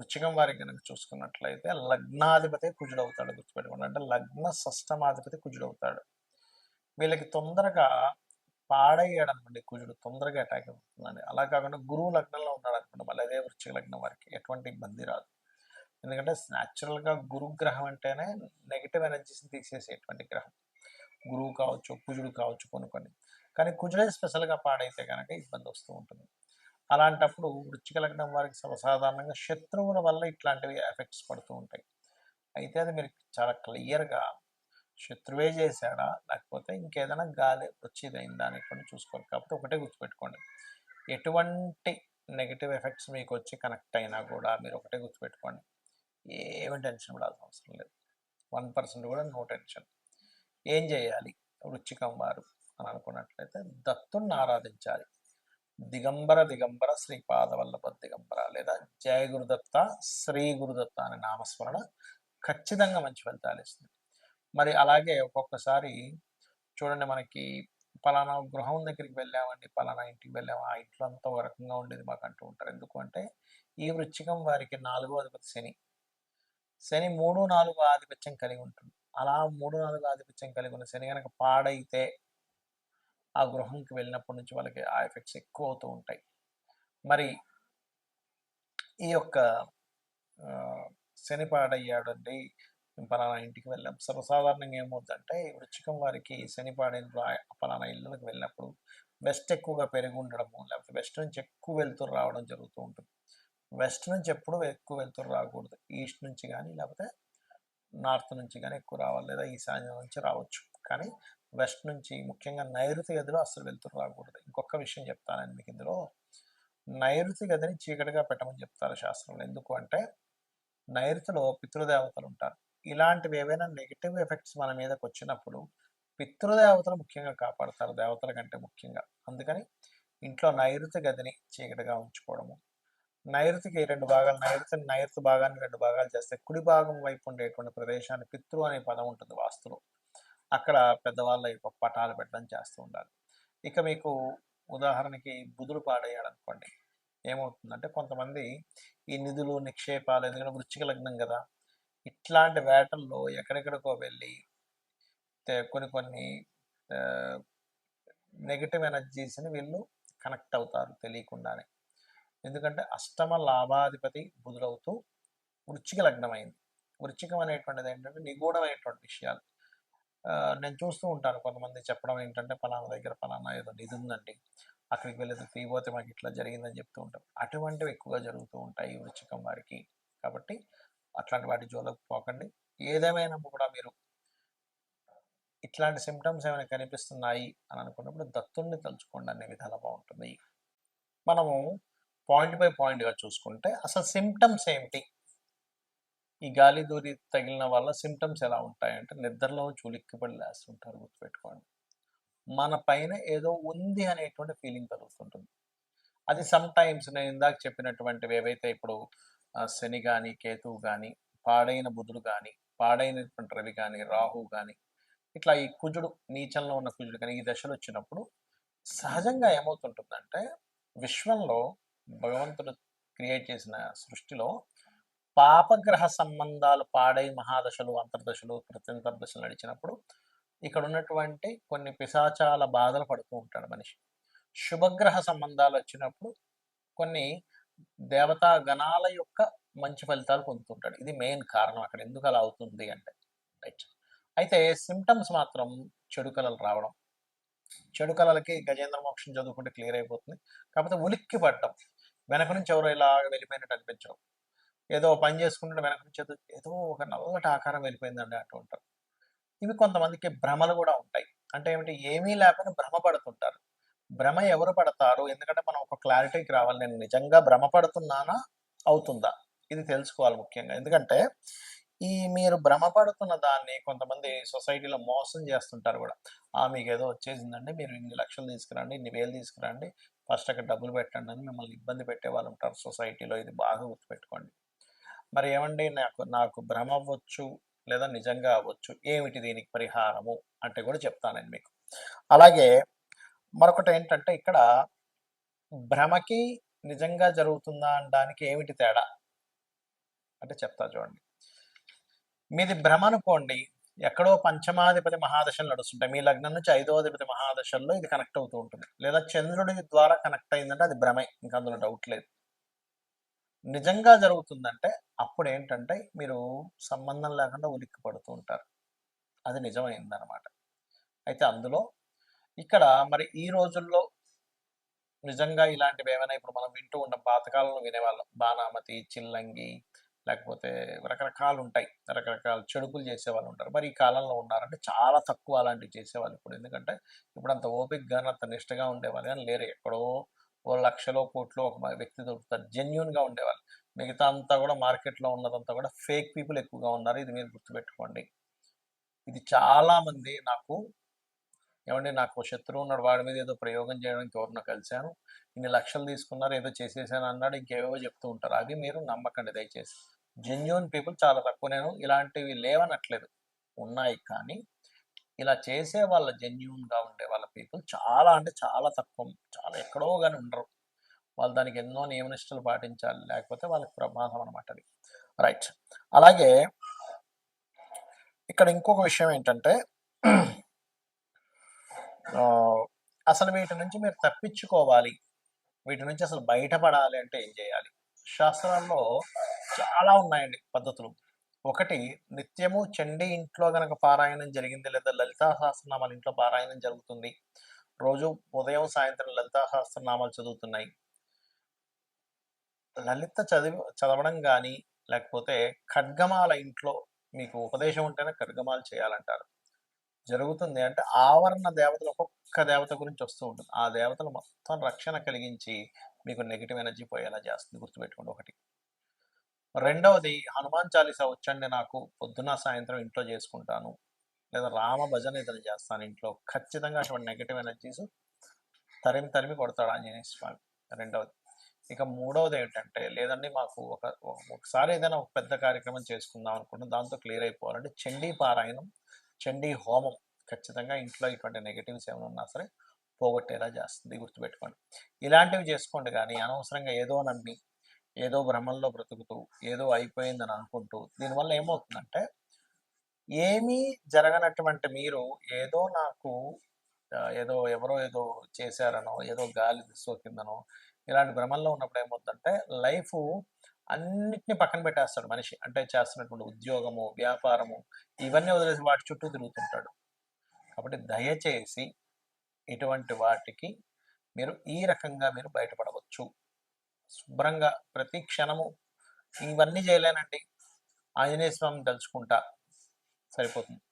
వృచ్చికం వారికి కనుక చూసుకున్నట్లయితే లగ్నాధిపతి కుజుడవుతాడు గుర్తుపెట్టుకోండి. అంటే లగ్న షష్టమాధిపతి కుజుడవుతాడు. వీళ్ళకి తొందరగా పాడయ్యాడు అనుకోండి కుజుడు తొందరగా అటాక్ అవుతుందండి. అలా కాకుండా గురువు లగ్నంలో ఉన్నాడు అనుకోండి మళ్ళీ అదే వృచ్చిక లగ్నం వారికి ఎటువంటి ఇబ్బంది రాదు. ఎందుకంటే న్యాచురల్గా గురుగ్రహం అంటేనే నెగిటివ్ ఎనర్జీస్ని తీసేసేటువంటి గ్రహం. గురువు కావచ్చు కుజుడు కావచ్చు కొనుక్కొని కానీ కుజుడే స్పెషల్గా పాడైతే కనుక ఇబ్బంది వస్తూ ఉంటుంది. అలాంటప్పుడు వృచ్చిక లగ్నం వారికి సర్వసాధారణంగా శత్రువుల వల్ల ఇట్లాంటివి ఎఫెక్ట్స్ పడుతూ ఉంటాయి. అయితే అది మీరు చాలా క్లియర్గా శత్రువే చేశాడా? లేకపోతే ఇంకేదైనా గాలి వచ్చిదైందా అని కొన్ని చూసుకోవాలి. కాబట్టి ఒకటే గుర్తుపెట్టుకోండి. ఎటువంటి నెగిటివ్ ఎఫెక్ట్స్ మీకు వచ్చి కనెక్ట్ అయినా కూడా మీరు ఒకటే గుర్తుపెట్టుకోండి. ఏమి టెన్షన్ పడాల్సిన అవసరం లేదు. వన్ పర్సెంట్ కూడా నో టెన్షన్. ఏం చేయాలి? వృచ్చికం వారు అని అనుకున్నట్లయితే దత్తుని ఆరాధించాలి. దిగంబర దిగంబర శ్రీపాద వల్లభ దిగంబర లేదా జయ గురుదత్త శ్రీ గురుదత్త అనే నామస్మరణ ఖచ్చితంగా మంచి ఫలితాలు ఇస్తుంది. మరి అలాగే ఒక్కొక్కసారి చూడండి మనకి పలానా గృహం దగ్గరికి వెళ్ళామండి పలానా ఇంటికి వెళ్ళాము ఆ ఇంట్లో అంతా ఒక రకంగా ఉండేది మాకు అంటూ ఉంటారు. ఎందుకంటే ఈ వృచ్చికం వారికి నాలుగో అధిపతి శని. శని మూడు నాలుగు ఆధిపత్యం కలిగి ఉంటుంది. అలా మూడు నాలుగు ఆధిపత్యం కలిగి ఉన్న శని కనుక పాడైతే ఆ గృహంకి వెళ్ళినప్పటి నుంచి వాళ్ళకి ఆ ఎఫెక్ట్స్ ఎక్కువ అవుతూ ఉంటాయి. మరి ఈ యొక్క శనిపాడయ్యాడండి పలానా ఇంటికి వెళ్ళాం. సర్వసాధారణంగా ఏమవుతుందంటే వృచ్చికం వారికి శని పలానా ఇళ్ళకి వెళ్ళినప్పుడు వెస్ట్ ఎక్కువగా పెరిగి ఉండడము లేకపోతే వెస్ట్ నుంచి ఎక్కువ వెళ్తురు రావడం జరుగుతూ ఉంటుంది. వెస్ట్ నుంచి ఎప్పుడు ఎక్కువ వెళ్తురు రాకూడదు. ఈస్ట్ నుంచి కానీ లేకపోతే నార్త్ నుంచి కానీ ఎక్కువ రావాలి లేదా ఈశాన్యం నుంచి రావచ్చు. కానీ వెస్ట్ నుంచి ముఖ్యంగా నైరుతి గదిలో అసలు వెళ్తురు రాకూడదు. ఇంకొక విషయం చెప్తానండి మీకు ఇందులో. నైరుతి గదిని చీకటిగా పెట్టమని చెప్తారు శాస్త్రంలో. ఎందుకు అంటే నైరుతిలో పితృదేవతలు ఉంటారు. ఇలాంటివి ఏవైనా నెగిటివ్ ఎఫెక్ట్స్ మన మీదకి వచ్చినప్పుడు పితృదేవతలు ముఖ్యంగా కాపాడతారు. దేవతల కంటే ముఖ్యంగా. అందుకని ఇంట్లో నైరుతి గదిని చీకటిగా ఉంచుకోవడము. నైరుతికి రెండు భాగాలు నైరుతి నైరుతి భాగాన్ని రెండు భాగాలు చేస్తే కుడి భాగం వైపు ఉండేటువంటి ప్రదేశాన్ని పితృ అనే పదం ఉంటుంది వాస్తులో. అక్కడ పెద్దవాళ్ళ యొక్క పటాలు పెట్టడం చేస్తూ ఉండాలి. ఇక మీకు ఉదాహరణకి బుధుడు పాడయ్యాడు అనుకోండి ఏమవుతుందంటే కొంతమంది ఈ నిధులు నిక్షేపాలు ఎందుకంటే వృచ్చిక లగ్నం కదా ఇట్లాంటి వేటల్లో ఎక్కడెక్కడికో వెళ్ళి కొన్ని కొన్ని నెగిటివ్ ఎనర్జీస్ని వీళ్ళు కనెక్ట్ అవుతారు తెలియకుండానే. ఎందుకంటే అష్టమ లాభాధిపతి బుధుడవుతూ వృచ్చిక లగ్నమైంది. వృచ్చికం అనేటువంటిది ఏంటంటే నిగూఢమైనటువంటి విషయాలు. నేను చూస్తూ ఉంటాను. కొంతమంది చెప్పడం ఏంటంటే పలానా దగ్గర పలానా ఏదో నిధి ఉందండి. అక్కడికి వెళ్ళేది తీయబోతే మాకు ఇట్లా జరిగిందని చెప్తూ ఉంటాం అటువంటివి ఎక్కువగా జరుగుతూ ఉంటాయి వృచ్చికం వారికి. కాబట్టి అట్లాంటి వాటి జోలికి పోకండి. ఏదేమైనా కూడా మీరు ఇట్లాంటి సిమ్టమ్స్ ఏమైనా కనిపిస్తున్నాయి అని అనుకున్నప్పుడు దత్తుణ్ణి తలుచుకోండి. అనే విధాలు బాగుంటుంది. మనము పాయింట్ బై పాయింట్గా చూసుకుంటే అసలు సిమ్టమ్స్ ఏమిటి? ఈ గాలి దూరి తగిలిన వల్ల సిమ్టమ్స్ ఎలా ఉంటాయంటే నిద్రలో చులిక్కిపడి లేస్తుంటారు గుర్తుపెట్టుకోండి. మన పైన ఏదో ఉంది అనేటువంటి ఫీలింగ్ కలుగుతుంటుంది. అది సమ్ టైమ్స్ నేను ఇందాక చెప్పినటువంటివి ఏవైతే ఇప్పుడు శని కానీ కేతువు కానీ పాడైన బుధుడు కానీ పాడైనటువంటి రవి కానీ రాహు కానీ ఇట్లా ఈ కుజుడు నీచంలో ఉన్న కుజుడు కానీ ఈ దశలు వచ్చినప్పుడు సహజంగా ఏమవుతుంటుందంటే విశ్వంలో భగవంతుడు క్రియేట్ చేసిన సృష్టిలో పాపగ్రహ సంబంధాలు పాడై మహాదశలు అంతర్దశలు ప్రత్యంతర్దశలు నడిచినప్పుడు ఇక్కడ ఉన్నటువంటి కొన్ని పిశాచాల బాధలు పడుతూ ఉంటాడు మనిషి. శుభగ్రహ సంబంధాలు వచ్చినప్పుడు కొన్ని దేవతా గణాల యొక్క మంచి ఫలితాలు పొందుతుంటాడు. ఇది మెయిన్ కారణం. అక్కడ ఎందుకు అలా అవుతుంది అంటే రైట్ అయితే సిమ్టమ్స్ మాత్రం చెడు కళలు రావడం. చెడు కళలకి గజేంద్ర మోక్షం చదువుకుంటే క్లియర్ అయిపోతుంది. కాకపోతే ఉలిక్కి పడటం వెనక నుంచి ఎవరో ఇలా వెళ్ళిపోయినట్టు అనిపించడం. ఏదో పని చేసుకుంటే వెనక నుంచి ఏదో ఒక నల్లటి ఆకారం వెళ్ళిపోయిందండి అంటూ ఉంటారు ఇవి కొంతమందికి భ్రమలు కూడా ఉంటాయి. అంటే ఏమిటి? ఏమీ లేకుండా భ్రమ పడుతుంటారు. భ్రమ ఎవరు పడతారు? ఎందుకంటే మనం ఒక క్లారిటీకి రావాలి. నేను నిజంగా భ్రమ పడుతున్నానా? అవుతుందా? ఇది తెలుసుకోవాలి ముఖ్యంగా. ఎందుకంటే ఈ మీరు భ్రమ పడుతున్న దాన్ని కొంతమంది సొసైటీలో మోసం చేస్తుంటారు కూడా. ఆ మీకు ఏదో వచ్చేసిందండి. మీరు ఇన్ని లక్షలు తీసుకురండి ఇన్ని వేలు తీసుకురండి. ఫస్ట్ అక్కడ డబ్బులు పెట్టండి అని మిమ్మల్ని ఇబ్బంది పెట్టే వాళ్ళు ఉంటారు సొసైటీలో. ఇది బాగా గుర్తుపెట్టుకోండి. మరి ఏమండి నాకు నాకు భ్రమ అవ్వచ్చు లేదా నిజంగా అవ్వచ్చు. ఏమిటి దీనికి పరిహారము? అంటే కూడా చెప్తాను నేను మీకు. అలాగే మరొకటి ఏంటంటే ఇక్కడ భ్రమకి నిజంగా జరుగుతుందా అనడానికి ఏమిటి తేడా? అంటే చెప్తా చూడండి. మీది భ్రమ అనుకోండి ఎక్కడో పంచమాధిపతి మహాదశలు నడుస్తుంటాయి. మీ లగ్నం నుంచి ఐదోధిపతి మహాదశల్లో ఇది కనెక్ట్ అవుతూ ఉంటుంది. లేదా చంద్రుడి ద్వారా కనెక్ట్ అయిందంటే అది భ్రమే. ఇంకా అందులో డౌట్ లేదు. నిజంగా జరుగుతుందంటే అప్పుడు ఏంటంటే మీరు సంబంధం లేకుండా ఉలిక్కి పడుతూ ఉంటారు. అది నిజమైందనమాట అయితే అందులో ఇక్కడ మరి ఈ రోజుల్లో నిజంగా ఇలాంటివి ఏమైనా ఇప్పుడు మనం వింటూ ఉంటాం. పాతకాలంలో వినేవాళ్ళం. బాణామతి చిల్లంగి లేకపోతే రకరకాలు ఉంటాయి. రకరకాల చెడుకులు చేసేవాళ్ళు ఉంటారు. మరి ఈ కాలంలో ఉన్నారంటే చాలా తక్కువ అలాంటివి చేసేవాళ్ళు ఇప్పుడు. ఎందుకంటే ఇప్పుడు అంత ఓపిక్గా అంత నిష్టగా ఉండేవాళ్ళు. కానీ లేరు. ఎక్కడో ఓ లక్షలో కోట్లో ఒక మ- వ్యక్తి దొరుకుతారు జెన్యున్గా ఉండేవాళ్ళు. మిగతా అంతా కూడా మార్కెట్లో ఉన్నదంతా కూడా ఫేక్ పీపుల్ ఎక్కువగా ఉన్నారు. ఇది మీరు గుర్తుపెట్టుకోండి. ఇది చాలామంది నాకు ఏమండి నాకు శత్రువు ఉన్నాడు వాడి మీద ఏదో ప్రయోగం చేయడానికి ఎవరినో కలిశాను. ఇన్ని లక్షలు తీసుకున్నారు ఏదో చేసేసాను అన్నాడు ఇంకేవేవో చెప్తూ ఉంటారు. అది మీరు నమ్మకండి దయచేసి. జెన్యున్ పీపుల్ చాలా తక్కువ. నేను ఇలాంటివి లేవనట్లేదు. ఉన్నాయి కానీ ఇలా చేసే వాళ్ళ జెన్యున్గా ఉండే వాళ్ళ పీపుల్ చాలా అంటే చాలా తక్కువ. చాలా ఎక్కడో కానీ ఉండరు. వాళ్ళు దానికి ఎన్నో నియమనిష్టలు పాటించాలి. లేకపోతే వాళ్ళకి ప్రమాదం అనమాట అది. రైట్ అలాగే ఇక్కడ ఇంకొక విషయం ఏంటంటే అసలు వీటి నుంచి మీరు తప్పించుకోవాలి. వీటి నుంచి అసలు బయటపడాలి అంటే ఏం చేయాలి? శాస్త్రాల్లో చాలా ఉన్నాయండి పద్ధతులు. ఒకటి నిత్యము చండీ ఇంట్లో గనక పారాయణం జరిగింది లేదా లలితా సహస్రనామాలు ఇంట్లో పారాయణం జరుగుతుంది. రోజు ఉదయం సాయంత్రం లలితా సహస్రనామాలు చదువుతున్నాయి. లలిత చదివి చదవడం కానీ లేకపోతే ఖడ్గమాల ఇంట్లో మీకు ఉపదేశం ఉంటేనే ఖడ్గమాలు చేయాలంటారు. జరుగుతుంది అంటే ఆవరణ దేవతలు ఒక్కొక్క దేవత గురించి వస్తూ ఉంటుంది. ఆ దేవతలు మొత్తం రక్షణ కలిగించి మీకు నెగిటివ్ ఎనర్జీ పోయేలా చేస్తుంది గుర్తుపెట్టుకోండి ఒకటి. రెండవది హనుమాన్ చాలీసా వచ్చండి నాకు పొద్దున సాయంత్రం ఇంట్లో చేసుకుంటాను. లేదా రామ భజన ఇతను చేస్తాను ఇంట్లో. ఖచ్చితంగా అటువంటి నెగిటివ్ ఎనర్జీస్ తరిమి తరిమి కొడతాడు ఆంజనేయ స్వామి. రెండవది. ఇక మూడవది ఏంటంటే లేదండి మాకు ఒక ఒకసారి ఏదైనా ఒక పెద్ద కార్యక్రమం చేసుకుందాం అనుకుంటున్నాం దాంతో క్లియర్ అయిపోవాలంటే చండీ పారాయణం చండీ హోమం ఖచ్చితంగా ఇంట్లో ఇటువంటి నెగిటివ్స్ ఏమైనా ఉన్నా సరే పోగొట్టేలా చేస్తుంది గుర్తుపెట్టుకోండి. ఇలాంటివి చేసుకోండి కానీ అనవసరంగా ఏదో నమ్మి ఏదో భ్రమంలో బ్రతుకుతూ ఏదో అయిపోయిందని అనుకుంటూ దీనివల్ల ఏమవుతుందంటే ఏమీ జరగనటువంటి మీరు ఏదో నాకు ఏదో ఎవరో ఏదో చేశారనో ఏదో గాలి సోకిందనో ఇలాంటి భ్రమల్లో ఉన్నప్పుడు ఏమవుతుందంటే లైఫ్ అన్నిటిని పక్కన పెట్టేస్తాడు మనిషి. అంటే చేస్తున్నటువంటి ఉద్యోగము వ్యాపారము ఇవన్నీ వదిలేసి వాటి చుట్టూ తిరుగుతుంటాడు. కాబట్టి దయచేసి ఇటువంటి వాటికి మీరు ఈ రకంగా మీరు బయటపడవచ్చు. శుభ్రంగా ప్రతి క్షణము ఇవన్నీ చేయలేనండి. ఆంజనేయ స్వామిని తలుచుకుంటా సరిపోతుంది.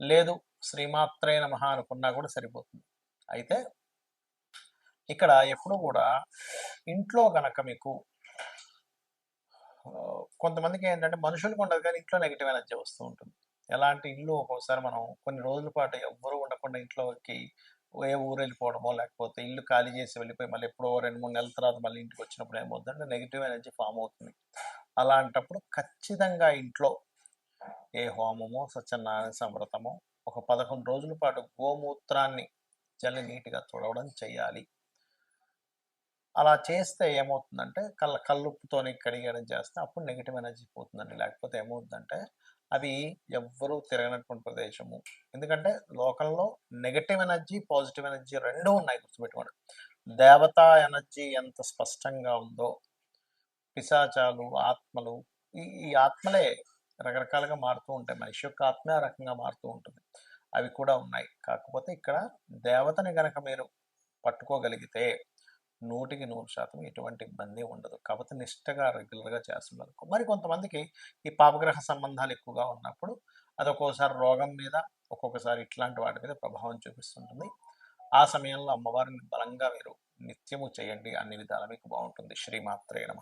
లేదు శ్రీమాత్రే నమః అనుకున్నా కూడా సరిపోతుంది. అయితే ఇక్కడ ఎప్పుడు కూడా ఇంట్లో గనక మీకు కొంతమందికి ఏంటంటే మనుషులకు ఉండదు కానీ ఇంట్లో నెగిటివ్ ఎనర్జీ వస్తూ ఉంటుంది. ఎలాంటి ఇల్లు ఒక్కోసారి మనం కొన్ని రోజుల పాటు ఎవ్వరూ ఉండకుండా ఇంట్లోకి ఏ ఊరు వెళ్ళిపోవడమో లేకపోతే ఇల్లు ఖాళీ చేసి వెళ్ళిపోయి మళ్ళీ ఎప్పుడో రెండు మూడు నెలల తర్వాత మళ్ళీ ఇంటికి వచ్చినప్పుడు ఏమవుతుందంటే నెగిటివ్ ఎనర్జీ ఫామ్ అవుతుంది. అలాంటప్పుడు ఖచ్చితంగా ఇంట్లో ఏ హోమమో సత్యనారాయణ సమృతమో ఒక పదకొండు రోజుల పాటు గోమూత్రాన్ని జల్లి నీట్గా తుడవడం చేయాలి. అలా చేస్తే ఏమవుతుందంటే కళ్ళ కల్లుప్పుతోని కడిగడం చేస్తే అప్పుడు నెగిటివ్ ఎనర్జీ పోతుందండి. లేకపోతే ఏమవుతుందంటే అది ఎవ్వరూ తిరగనటువంటి ప్రదేశము. ఎందుకంటే లోకంలో నెగటివ్ ఎనర్జీ పాజిటివ్ ఎనర్జీ రెండూ ఉన్నాయి గుర్తుపెట్టుకోండి. దేవతా ఎనర్జీ ఎంత స్పష్టంగా ఉందో పిశాచాలు ఆత్మలు ఈ ఈ ఆత్మలే రకరకాలుగా మారుతూ ఉంటాయి. మనిషి యొక్క ఆత్మే ఆ రకంగా మారుతూ ఉంటుంది. అవి కూడా ఉన్నాయి. కాకపోతే ఇక్కడ దేవతని గనక మీరు పట్టుకోగలిగితే నూటికి నూరు శాతం ఎటువంటి ఇబ్బంది ఉండదు. కాకపోతే నిష్టగా రెగ్యులర్గా చేస్తున్నారు. మరి కొంతమందికి ఈ పాపగ్రహ సంబంధాలు ఎక్కువగా ఉన్నప్పుడు అది ఒక్కోసారి రోగం మీద ఒక్కొక్కసారి ఇట్లాంటి వాటి మీద ప్రభావం చూపిస్తుంటుంది. ఆ సమయంలో అమ్మవారిని బలంగా మీరు నిత్యము చేయండి అన్ని విధాల మీకు బాగుంటుంది. శ్రీమాత్రే నమ.